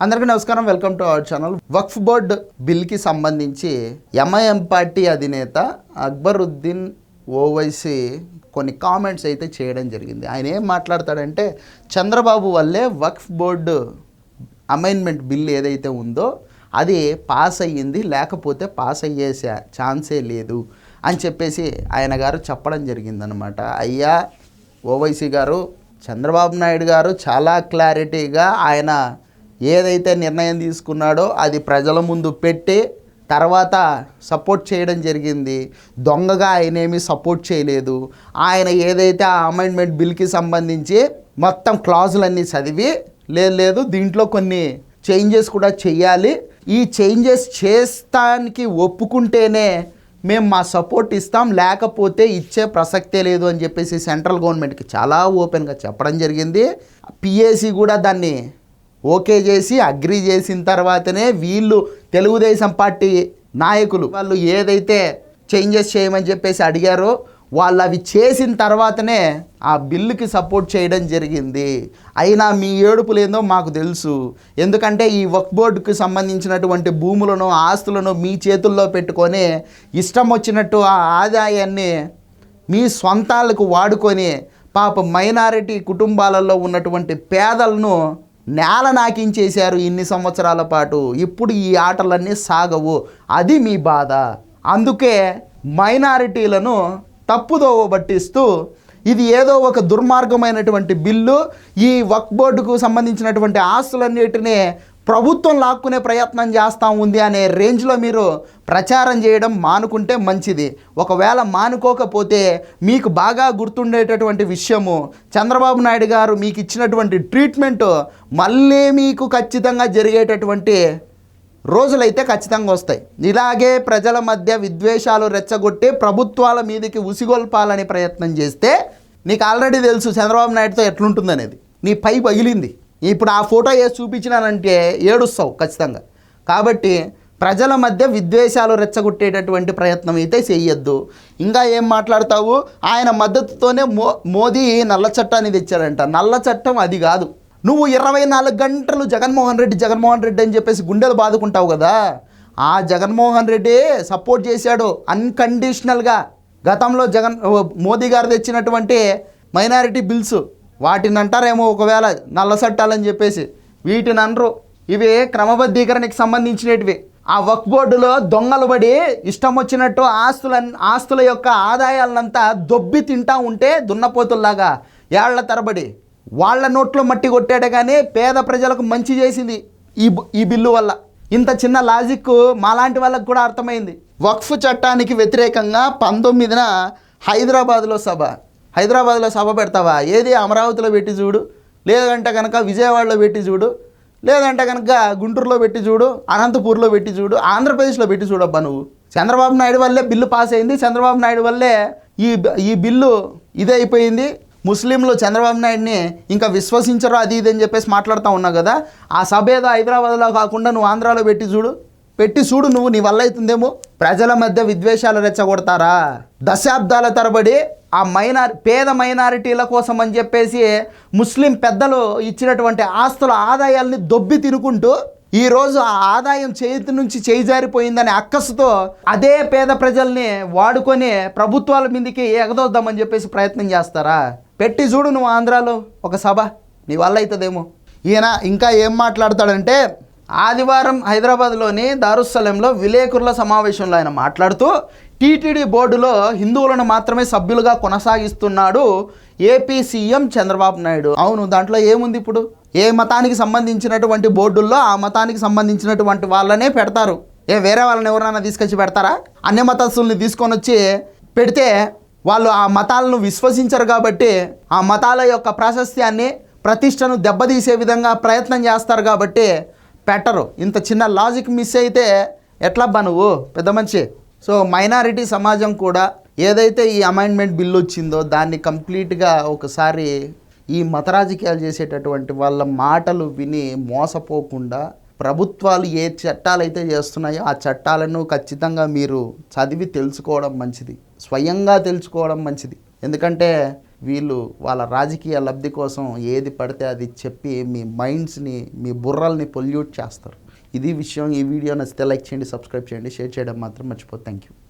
అందరికీ నమస్కారం welcome to our channel. Waqf board బిల్కి సంబంధించి ఎంఐఎం పార్టీ అధినేత అక్బరుద్దీన్ ఓవైసీ కొన్ని కామెంట్స్ అయితే చేయడం జరిగింది. ఆయన ఏం మాట్లాడతాడంటే చంద్రబాబు వల్లే వక్ఫ్ బోర్డు అమైన్మెంట్ బిల్ ఏదైతే ఉందో అది పాస్ అయ్యింది లేకపోతే పాస్ అయ్యే ఛాన్సే లేదు అని చెప్పేసి ఆయన గారు చెప్పడం జరిగిందనమాట అయ్యా ఓవైసీ గారు చంద్రబాబు నాయుడు గారు చాలా క్లారిటీగా ఆయన ఏదైతే నిర్ణయం తీసుకున్నాడో అది ప్రజల ముందు పెట్టి తర్వాత సపోర్ట్ చేయడం జరిగింది. దొంగగా ఆయన ఏమీ సపోర్ట్ చేయలేదు. ఆయన ఏదైతే ఆ అమెండ్మెంట్ బిల్కి సంబంధించి మొత్తం క్లాజులన్నీ చదివి లేదు లేదు దీంట్లో కొన్ని చేంజెస్ కూడా చేయాలి ఈ చేంజెస్ చేస్తానికి ఒప్పుకుంటేనే మేము మా సపోర్ట్ ఇస్తాం లేకపోతే ఇచ్చే ప్రసక్తే లేదు అని చెప్పేసి సెంట్రల్ గవర్నమెంట్కి చాలా ఓపెన్గా చెప్పడం జరిగింది. పిఏసి కూడా దాన్ని ఓకే చేసి అగ్రి చేసిన తర్వాతనే వీళ్ళు తెలుగుదేశం పార్టీ నాయకులు వాళ్ళు ఏదైతే చేంజెస్ చేయమని చెప్పేసి అడిగారో వాళ్ళు అవి చేసిన తర్వాతనే ఆ బిల్లుకి సపోర్ట్ చేయడం జరిగింది. అయినా మీ ఏడుపులు ఏందో మాకు తెలుసు. ఎందుకంటే ఈ వక్ బోర్డుకు సంబంధించినటువంటి భూములను ఆస్తులను మీ చేతుల్లో పెట్టుకొని ఇష్టం వచ్చినట్టు ఆ ఆదాయాన్ని మీ సొంతాలకు వాడుకొని పాప మైనారిటీ కుటుంబాలలో ఉన్నటువంటి పేదలను నేల నాకించేశారు ఇన్ని సంవత్సరాల పాటు. ఇప్పుడు ఈ ఆటలన్నీ సాగవు. అది మీ బాధ. అందుకే మైనారిటీలను తప్పుదోవ పట్టిస్తూ ఇది ఏదో ఒక దుర్మార్గమైనటువంటి బిల్లు. ఈ వక్ బోర్డుకు సంబంధించినటువంటి ఆస్తులన్నిటినీ ప్రభుత్వం లాక్కునే ప్రయత్నం చేస్తూ ఉంది అనే రేంజ్లో మీరు ప్రచారం చేయడం మానుకుంటే మంచిది. ఒకవేళ మానుకోకపోతే మీకు బాగా గుర్తుండేటటువంటి విషయము చంద్రబాబు నాయుడు గారు మీకు ఇచ్చినటువంటి ట్రీట్మెంట్ మళ్ళీ మీకు ఖచ్చితంగా జరిగేటటువంటి రోజులైతే ఖచ్చితంగా వస్తాయి. ఇలాగే ప్రజల మధ్య విద్వేషాలు రెచ్చగొట్టి ప్రభుత్వాల మీదకి ఉసిగొల్పాలని ప్రయత్నం చేస్తే నీకు ఆల్రెడీ తెలుసు చంద్రబాబు నాయుడుతో ఎట్లుంటుందనేది. నీ పై పగిలింది. ఇప్పుడు ఆ ఫోటో వేసి చూపించినానంటే ఏడుస్తావు ఖచ్చితంగా. కాబట్టి ప్రజల మధ్య విద్వేషాలు రెచ్చగొట్టేటటువంటి ప్రయత్నం అయితే చేయొద్దు. ఇంకా ఏం మాట్లాడతావు? ఆయన మద్దతుతోనే మో మోదీ నల్ల చట్టాన్ని తెచ్చాడంట. నల్ల చట్టం అది కాదు. నువ్వు ఇరవై నాలుగు గంటలు జగన్మోహన్ రెడ్డి జగన్మోహన్ రెడ్డి అని చెప్పేసి గుండెలు బాదుకుంటావు కదా? ఆ జగన్మోహన్ రెడ్డి సపోర్ట్ చేశాడు అన్కండిషనల్గా. గతంలో జగన్ మోదీ గారు తెచ్చినటువంటి మైనారిటీ బిల్స్. వాటిని అంటారేమో ఒకవేళ నల్ల చట్టాలని చెప్పేసి. వీటిని అనరు. ఇవి క్రమబద్ధీకరణకి సంబంధించినటివి. ఆ వక్ బోర్డులో దొంగలు పడి ఇష్టం వచ్చినట్టు ఆస్తుల ఆస్తుల యొక్క ఆదాయాలనంతా దొబ్బి తింటా ఉంటే దున్నపోతుల్లాగా ఏళ్ళ తరబడి. వాళ్ళ నోట్లో మట్టి కొట్టాడే కానీ పేద ప్రజలకు మంచి చేసింది ఈ ఈ బిల్లు వల్ల. ఇంత చిన్న లాజిక్ మాలాంటి వాళ్ళకు కూడా అర్థమైంది. వక్ఫ్ చట్టానికి వ్యతిరేకంగా పంతొమ్మిదిన హైదరాబాద్లో సభ. హైదరాబాద్లో సభ పెడతావా? ఏది అమరావతిలో పెట్టి చూడు. లేదంటే కనుక విజయవాడలో పెట్టి చూడు. లేదంటే కనుక గుంటూరులో పెట్టి చూడు. అనంతపూర్లో పెట్టి చూడు. ఆంధ్రప్రదేశ్లో పెట్టి చూడబ్బా నువ్వు. చంద్రబాబు నాయుడు వల్లే బిల్లు పాస్ అయింది. చంద్రబాబు నాయుడు వల్లే ఈ ఈ బిల్లు ఇదే అయిపోయింది. ముస్లింలు చంద్రబాబు నాయుడిని ఇంకా విశ్వసించరు అది ఇది అని చెప్పేసి మాట్లాడుతూ ఉన్నావు కదా. ఆ సభ ఏదో హైదరాబాద్లో కాకుండా నువ్వు ఆంధ్రాలో పెట్టి చూడు. పెట్టి చూడు నువ్వు. నీ వల్ల అవుతుందేమో. ప్రజల మధ్య విద్వేషాలు రెచ్చగొడతారా? దశాబ్దాల తరబడి ఆ మైనార్ పేద మైనారిటీల కోసం అని చెప్పేసి ముస్లిం పెద్దలు ఇచ్చినటువంటి ఆస్తుల ఆదాయాల్ని దొబ్బి తినుకుంటూ ఈరోజు ఆ ఆదాయం చేతి నుంచి చేయిజారిపోయిందనే అక్కసుతో అదే పేద ప్రజల్ని వాడుకొని ప్రభుత్వాల మీదకి ఎగదోద్దామని చెప్పేసి ప్రయత్నం చేస్తారా? పెట్టి చూడు నువ్వు ఆంధ్రాలో ఒక సభ నీ వల్ల అవుతుందేమో ఈయన ఇంకా ఏం మాట్లాడతాడంటే ఆదివారం హైదరాబాద్లోని దారుస్సలంలో విలేకరుల సమావేశంలో ఆయన మాట్లాడుతూ టీటీడీ బోర్డులో హిందువులను మాత్రమే సభ్యులుగా కొనసాగిస్తున్నాడు ఏపీ సీఎం చంద్రబాబు నాయుడు. అవును దాంట్లో ఏముంది ఇప్పుడు? ఏ మతానికి సంబంధించినటువంటి బోర్డుల్లో ఆ మతానికి సంబంధించినటువంటి వాళ్ళనే పెడతారు. ఏ వేరే వాళ్ళని ఎవరైనా తీసుకొచ్చి పెడతారా? అన్ని మతస్థుల్ని తీసుకొని వచ్చి పెడితే వాళ్ళు ఆ మతాలను విశ్వసించరు కాబట్టి ఆ మతాల యొక్క ప్రాశస్త్యాన్ని ప్రతిష్టను దెబ్బతీసే విధంగా ప్రయత్నం చేస్తారు కాబట్టి పెట్టరు. ఇంత చిన్న లాజిక్ మిస్ అయితే ఎట్లా నువ్వు? పెద్ద మనిషి. సో మైనారిటీ సమాజం కూడా ఏదైతే ఈ అమైండ్మెంట్ బిల్ వచ్చిందో దాన్ని కంప్లీట్గా ఒకసారి ఈ మత రాజకీయాలు చేసేటటువంటి వాళ్ళ మాటలు విని మోసపోకుండా ప్రభుత్వాలు ఏ చట్టాలు అయితే చేస్తున్నాయో ఆ చట్టాలను ఖచ్చితంగా మీరు చదివి తెలుసుకోవడం మంచిది. స్వయంగా తెలుసుకోవడం మంచిది. ఎందుకంటే వీళ్ళు వాళ్ళ రాజకీయ లబ్ధి కోసం ఏది పడితే అది చెప్పి మీ మైండ్స్ని మీ బుర్రల్ని పొల్యూట్ చేస్తారు. ఇది విషయం ఈ వీడియో నచ్చితే లైక్ చేయండి సబ్స్క్రైబ్ చేయండి షేర్ చేయడం మాత్రం మర్చిపోతే థ్యాంక్ యూ.